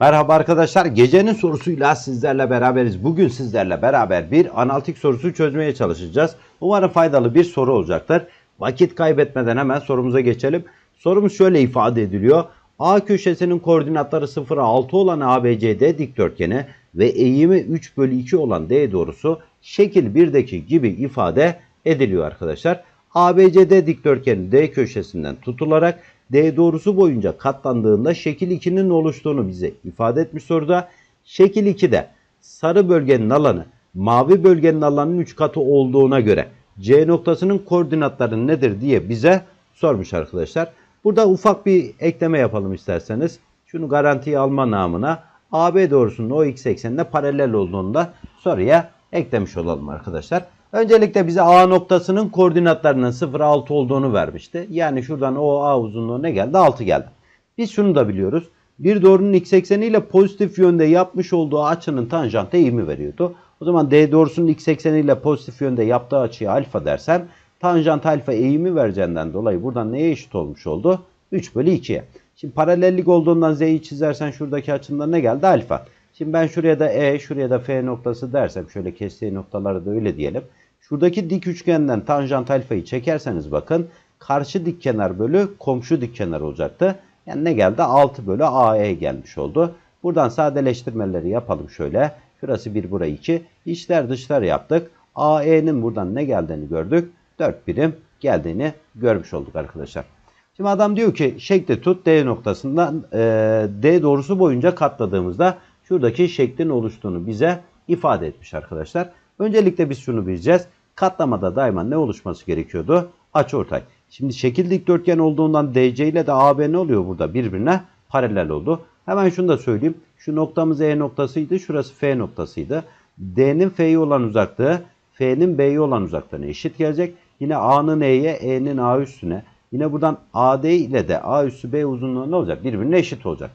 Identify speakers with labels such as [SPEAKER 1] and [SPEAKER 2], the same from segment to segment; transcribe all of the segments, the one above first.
[SPEAKER 1] Merhaba arkadaşlar. Gecenin sorusuyla sizlerle beraberiz. Bugün sizlerle beraber bir analitik sorusu çözmeye çalışacağız. Umarım faydalı bir soru olacaktır. Vakit kaybetmeden hemen sorumuza geçelim. Sorumuz şöyle ifade ediliyor. A köşesinin koordinatları 0'a 6 olan ABCD dikdörtgeni ve eğimi 3 bölü 2 olan D doğrusu şekil 1'deki gibi ifade ediliyor arkadaşlar. ABCD dikdörtgeni D köşesinden tutularak D doğrusu boyunca katlandığında şekil 2'nin oluştuğunu bize ifade etmiş soruda. Şekil 2'de sarı bölgenin alanı mavi bölgenin alanının 3 katı olduğuna göre C noktasının koordinatları nedir diye bize sormuş arkadaşlar. Burada ufak bir ekleme yapalım isterseniz. Şunu garantiye alma namına AB doğrusunun o x eksenine paralel olduğunu da soruya eklemiş olalım arkadaşlar. Öncelikle bize A noktasının koordinatlarının 0 6 olduğunu vermişti. Yani şuradan o A uzunluğu ne geldi? 6 geldi. Biz şunu da biliyoruz. Bir doğrunun x ekseniyle pozitif yönde yapmış olduğu açının tanjantı eğimi veriyordu. O zaman D doğrusunun x ekseniyle pozitif yönde yaptığı açıya alfa dersem tanjant alfa eğimi vereceğinden dolayı buradan neye eşit olmuş oldu? 3 bölü 2'ye. Şimdi paralellik olduğundan z'yi çizersen şuradaki açımda ne geldi? Alfa. Şimdi ben şuraya da E, şuraya da F noktası dersem şöyle kestiği noktaları da öyle diyelim. Şuradaki dik üçgenden tanjant alfayı çekerseniz bakın karşı dik kenar bölü komşu dik kenar olacaktı. Yani ne geldi? 6 bölü AE gelmiş oldu. Buradan sadeleştirmeleri yapalım şöyle. Şurası 1 burası 2. İçler dışlar yaptık. AE'nin buradan ne geldiğini gördük. 4 birim geldiğini görmüş olduk arkadaşlar. Şimdi adam diyor ki şekli tut D noktasından e, D doğrusu boyunca katladığımızda şuradaki şeklin oluştuğunu bize ifade etmiş arkadaşlar. Öncelikle biz şunu bileceğiz. Katlamada daima ne oluşması gerekiyordu? Açıortay. Şimdi şekil dikdörtgen olduğundan DC ile de AB ne oluyor burada? Birbirine paralel oldu. Hemen şunu da söyleyeyim. Şu noktamız E noktasıydı. Şurası F noktasıydı. D'nin F'ye olan uzaklığı F'nin B'ye olan uzaklığına eşit gelecek. Yine A'nın E'ye, E'nin A üstüne. Yine buradan AD ile de A üstü B uzunluğu ne olacak? Birbirine eşit olacak.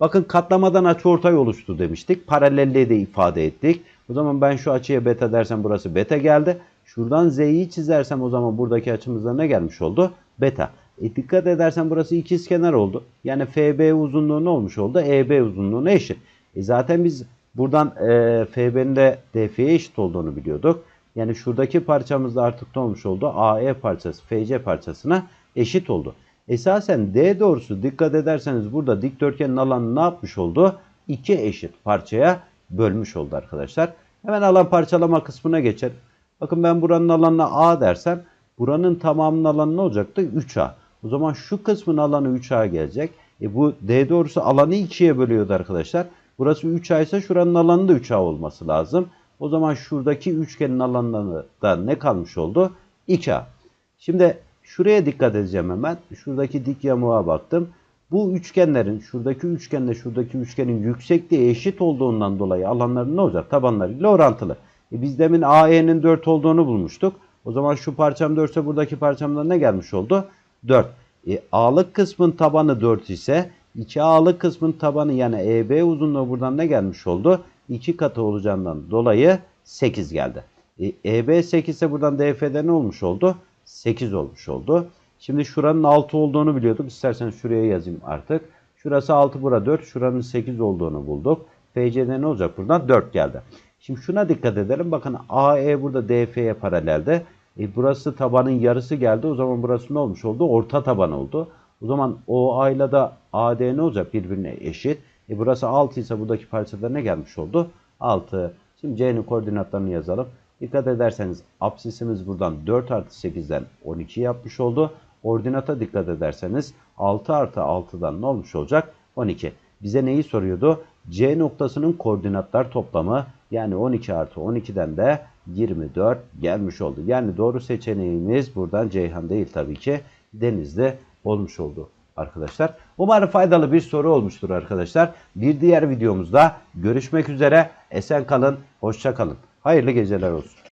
[SPEAKER 1] Bakın katlamadan açıortay oluştu demiştik. Paralelliği de ifade ettik. O zaman ben şu açıya beta dersem burası beta geldi. Şuradan z'yi çizersem o zaman buradaki açımızda ne gelmiş oldu? Beta. E dikkat edersen burası ikizkenar oldu. Yani FB uzunluğu ne olmuş oldu? EB uzunluğuna eşit. E zaten biz buradan e, FB'nin de DF'ye eşit olduğunu biliyorduk. Yani şuradaki parçamız da artık ne olmuş oldu? AE parçası FC parçasına eşit oldu. Esasen D doğrusu dikkat ederseniz burada dikdörtgenin alanı ne yapmış oldu? İki eşit parçaya bölmüş oldu arkadaşlar. Hemen alan parçalama kısmına geçelim. Bakın ben buranın alanına A dersem buranın tamamının alanı ne olacaktı? 3A. O zaman şu kısmın alanı 3A gelecek. E bu D doğrusu alanı 2'ye bölüyordu arkadaşlar. Burası 3A ise şuranın alanı da 3A olması lazım. O zaman şuradaki üçgenin alanında da ne kalmış oldu? 2A. Şimdi şuraya dikkat edeceğim hemen. Şuradaki dik yamuğa baktım. Bu üçgenlerin şuradaki üçgenle şuradaki üçgenin yüksekliği eşit olduğundan dolayı alanları ne olacak? Tabanlarıyla orantılı. E biz demin AE'nin 4 olduğunu bulmuştuk. O zaman şu parçam 4 ise buradaki parçamda ne gelmiş oldu? 4. E, A'lık kısmın tabanı 4 ise 2A'lık kısmın tabanı yani EB uzunluğu buradan ne gelmiş oldu? 2 katı olacağından dolayı 8 geldi. E, EB 8 ise buradan DF'de ne olmuş oldu? 8 olmuş oldu. Şimdi şuranın 6 olduğunu biliyorduk. İsterseniz şuraya yazayım artık. Şurası 6 bura 4. Şuranın 8 olduğunu bulduk. FC'de ne olacak buradan? 4 geldi. Şimdi şuna dikkat edelim. Bakın AE burada DF'ye paralelde. E burası tabanın yarısı geldi. O zaman burası ne olmuş oldu? Orta taban oldu. O zaman OA ile de AD ne olacak? Birbirine eşit. E burası 6 ise buradaki parçada ne gelmiş oldu? 6. Şimdi C'nin koordinatlarını yazalım. Dikkat ederseniz apsisimiz buradan 4 artı 8'den 12 yapmış oldu. Ordinata dikkat ederseniz 6 artı 6'dan ne olmuş olacak? 12. Bize neyi soruyordu? C noktasının koordinatlar toplamı yani 12 artı 12'den de 24 gelmiş oldu. Yani doğru seçeneğimiz buradan Ceyhan değil tabii ki Denizli olmuş oldu arkadaşlar. Umarım faydalı bir soru olmuştur arkadaşlar. Bir diğer videomuzda görüşmek üzere. Esen kalın, hoşça kalın. Hayırlı geceler olsun.